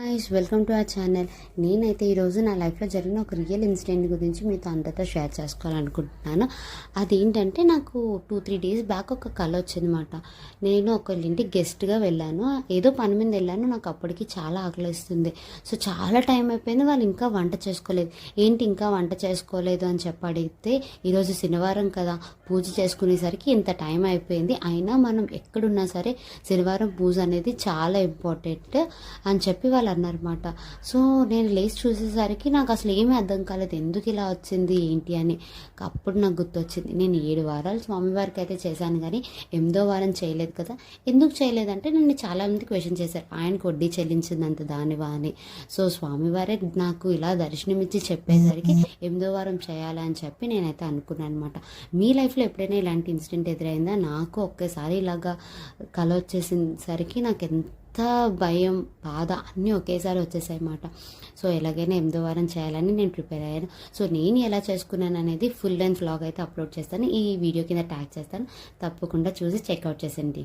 Hi's welcome to ఆ channel నేనైతే ఈరోజు నా లైఫ్లో జరిగిన ఒక రియల్ ఇన్సిడెంట్ గురించి మీతో అందరితో షేర్ చేసుకోవాలనుకుంటున్నాను. అదేంటంటే నాకు టూ త్రీ డేస్ బ్యాక్ ఒక కళ వచ్చిందన్నమాట. నేను ఒకళ్ళింటికి గెస్ట్గా వెళ్ళాను. ఏదో పని మీద వెళ్ళాను. నాకు అప్పటికి చాలా ఆకలిస్తుంది. సో చాలా టైం అయిపోయింది. వాళ్ళు ఇంకా వంట చేసుకోలేదు. ఏంటి ఇంకా వంట చేసుకోలేదు అని చెప్పి అడిగితే ఈరోజు శనివారం కదా పూజ చేసుకునేసరికి ఇంత టైం అయిపోయింది. అయినా మనం ఎక్కడున్నా సరే శనివారం పూజ అనేది చాలా ఇంపార్టెంట్ అని చెప్పి వాళ్ళు అన్నారన్నమాట సో నేను లేచి చూసేసరికి నాకు అసలు ఏమీ అర్థం కాలేదు. ఎందుకు ఇలా వచ్చింది? ఏంటి అని. అప్పుడు నాకు గుర్తొచ్చింది. నేను ఏడు వారాలు స్వామివారికి అయితే చేశాను కానీ ఎనిమిదో వారం చేయలేదు కదా. ఎందుకు చేయలేదంటే నన్ను చాలామంది క్వశ్చన్ చేశారు. ఆయనకు వడ్డీ చెల్లించిందంత దానివా అని. సో స్వామివారే నాకు ఇలా దర్శనమిచ్చి చెప్పేసరికి ఎనిమిదో వారం చేయాలని అని చెప్పి నేనైతే అనుకున్నాను అనమాట మీ లైఫ్లో ఎప్పుడైనా ఇలాంటి ఇన్సిడెంట్ ఎదురైందా? నాకు ఒక్కసారి ఇలాగా కళ వచ్చేసరికి నాకు ఎంత భయం బాధ అన్నీ ఒకేసారి వచ్చేసాయి అన్నమాట. సో ఎలాగైనా ఎనిమిదో వారం చేయాలని నేను ప్రిపేర్ అయ్యాను. సో నేను ఎలా చేసుకున్నాను అనేది ఫుల్ లెంత్ వ్లాగ్ అయితే అప్లోడ్ చేస్తాను. ఈ వీడియో కింద ట్యాగ్ చేస్తాను. తప్పకుండా చూసి చెక్అవుట్ చేసేయండి.